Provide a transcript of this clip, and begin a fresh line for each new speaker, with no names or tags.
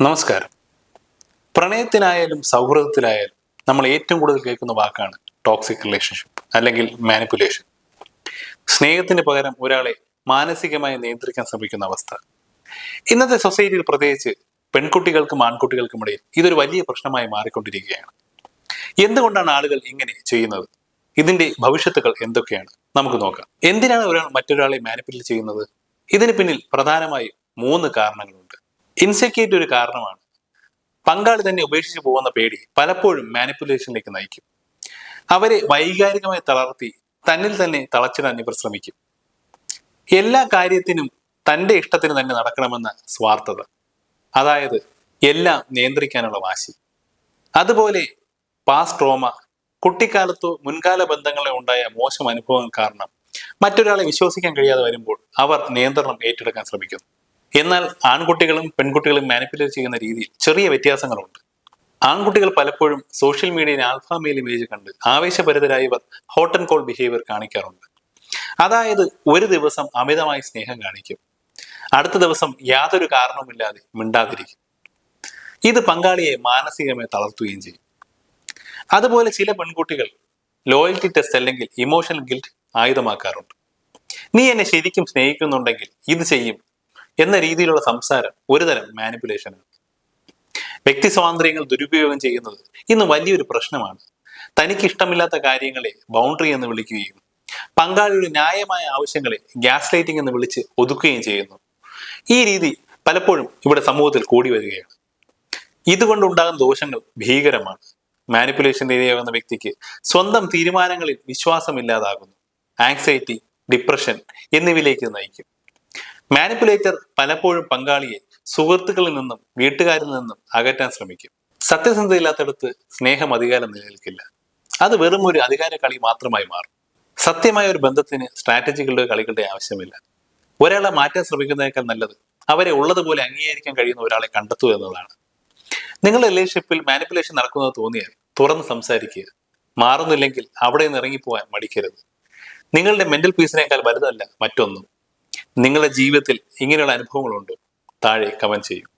നമസ്കാരം. പ്രണയത്തിനായാലും സൗഹൃദത്തിലായാലും നമ്മൾ ഏറ്റവും കൂടുതൽ കേൾക്കുന്ന വാക്കാണ് ടോക്സിക് റിലേഷൻഷിപ്പ് അല്ലെങ്കിൽ മാനിപ്പുലേഷൻ സ്നേഹത്തിന് പകരം ഒരാളെ മാനസികമായി നിയന്ത്രിക്കാൻ ശ്രമിക്കുന്ന അവസ്ഥ. ഇന്നത്തെ സൊസൈറ്റിയിൽ പ്രത്യേകിച്ച് പെൺകുട്ടികൾക്കും ആൺകുട്ടികൾക്കും ഇടയിൽ ഇതൊരു വലിയ പ്രശ്നമായി മാറിക്കൊണ്ടിരിക്കുകയാണ്. എന്തുകൊണ്ടാണ് ആളുകൾ ഇങ്ങനെ ചെയ്യുന്നത്? ഇതിന്റെ ഭവിഷ്യത്തുകൾ എന്തൊക്കെയാണ്? നമുക്ക് നോക്കാം. എന്തിനാണ് ഒരാൾ മറ്റൊരാളെ മാനിപ്പുലേറ്റ് ചെയ്യുന്നത്? ഇതിന് പിന്നിൽ പ്രധാനമായും മൂന്ന് കാരണങ്ങളുണ്ട്. ഇൻസെക്യൂരിറ്റി ഒരു കാരണമാണ്. പങ്കാളി തന്നെ ഉപേക്ഷിച്ച് പോകുന്ന പേടി പലപ്പോഴും മാനിപ്പുലേഷനിലേക്ക് നയിക്കും. അവരെ വൈകാരികമായി തളർത്തി തന്നിൽ തന്നെ തളച്ചിടാൻ ഇവർ ശ്രമിക്കും. എല്ലാ കാര്യത്തിനും തന്റെ ഇഷ്ടത്തിന് തന്നെ നടക്കണമെന്ന സ്വാർത്ഥത. അതായത് എല്ലാം നിയന്ത്രിക്കാനുള്ള വാശി. അതുപോലെ പാസ് ട്രോമ കുട്ടിക്കാലത്തോ മുൻകാല ബന്ധങ്ങളെ ഉണ്ടായ മോശം അനുഭവങ്ങൾ കാരണം മറ്റൊരാളെ വിശ്വസിക്കാൻ കഴിയാതെ വരുമ്പോൾ അവർ നിയന്ത്രണം ഏറ്റെടുക്കാൻ ശ്രമിക്കുന്നു. എന്നാൽ ആൺകുട്ടികളും പെൺകുട്ടികളും മാനിപ്പുലേറ്റ് ചെയ്യുന്ന രീതിയിൽ ചെറിയ വ്യത്യാസങ്ങളുണ്ട്. ആൺകുട്ടികൾ പലപ്പോഴും സോഷ്യൽ മീഡിയയിൽ ആൽഫ മെയിൽ ഇമേജ് കണ്ട് ആവേശഭരിതരായി ഹോട്ട് ആൻഡ് കോൾ ബിഹേവിയർ കാണിക്കാറുണ്ട്. അതായത് ഒരു ദിവസം അമിതമായി സ്നേഹം കാണിക്കും. അടുത്ത ദിവസം യാതൊരു കാരണവുമില്ലാതെ മിണ്ടാതിരിക്കും. ഇത് പങ്കാളിയെ മാനസികമായി തളർത്തുകയും ചെയ്യും. അതുപോലെ ചില പെൺകുട്ടികൾ ലോയൽറ്റി ടെസ്റ്റ് അല്ലെങ്കിൽ ഇമോഷണൽ ഗിൽറ്റ് ആയുധമാക്കാറുണ്ട്. നീ എന്നെ ശരിക്കും സ്നേഹിക്കുന്നുണ്ടെങ്കിൽ ഇത് ചെയ്യും എന്ന രീതിയിലുള്ള സംസാരം ഒരുതരം മാനിപ്പുലേഷനാണ് വ്യക്തി സ്വാതന്ത്ര്യങ്ങൾ ദുരുപയോഗം ചെയ്യുന്നത് ഇന്ന് വലിയൊരു പ്രശ്നമാണ്. തനിക്ക് ഇഷ്ടമില്ലാത്ത കാര്യങ്ങളെ ബൗണ്ടറി എന്ന് വിളിക്കുകയും പങ്കാളിയുടെ ന്യായമായ ആവശ്യങ്ങളെ ഗ്യാസ് ലൈറ്റിംഗ് എന്ന് വിളിച്ച് ഒതുക്കുകയും ചെയ്യുന്നു. ഈ രീതി പലപ്പോഴും ഇവിടെ സമൂഹത്തിൽ കൂടി വരികയാണ്. ഇതുകൊണ്ടുണ്ടാകുന്ന ദോഷങ്ങൾ ഭീകരമാണ്. മാനിപ്പുലേഷൻ ഇരയാകുന്ന വ്യക്തിക്ക് സ്വന്തം തീരുമാനങ്ങളിൽ വിശ്വാസമില്ലാതാകുന്നു. ആങ്സൈറ്റി ഡിപ്രഷൻ എന്നിവയിലേക്ക് നയിക്കും. മാനിപ്പുലേറ്റർ പലപ്പോഴും പങ്കാളിയെ സുഹൃത്തുക്കളിൽ നിന്നും വീട്ടുകാരിൽ നിന്നും അകറ്റാൻ ശ്രമിക്കും. സത്യസന്ധതയില്ലാത്തടത്ത് സ്നേഹം അധികാരം നിലനിൽക്കില്ല. അത് വെറും ഒരു അധികാര കളി മാത്രമായി മാറും. സത്യമായ ഒരു ബന്ധത്തിന് സ്ട്രാറ്റജികളുടെ കളികളുടെ ആവശ്യമില്ല. ഒരാളെ മാറ്റാൻ ശ്രമിക്കുന്നതിനേക്കാൾ നല്ലത് അവരെ ഉള്ളതുപോലെ അംഗീകരിക്കാൻ കഴിയുന്ന ഒരാളെ കണ്ടെത്തുക എന്നതാണ് നിങ്ങളുടെ റിലേഷൻഷിപ്പിൽ മാനിപ്പുലേഷൻ നടക്കുന്നത് തോന്നിയാൽ തുറന്ന് സംസാരിക്കുക. മാറുന്നില്ലെങ്കിൽ അവിടെ നിന്ന് ഇറങ്ങിപ്പോവാൻ മടിക്കരുത്. നിങ്ങളുടെ മെന്റൽ പീസിനേക്കാൾ വലുതല്ല മറ്റൊന്നും. നിങ്ങളുടെ ജീവിതത്തിൽ ഇങ്ങനെയുള്ള അനുഭവങ്ങളുണ്ട്. താഴെ കമന്റ് ചെയ്യും.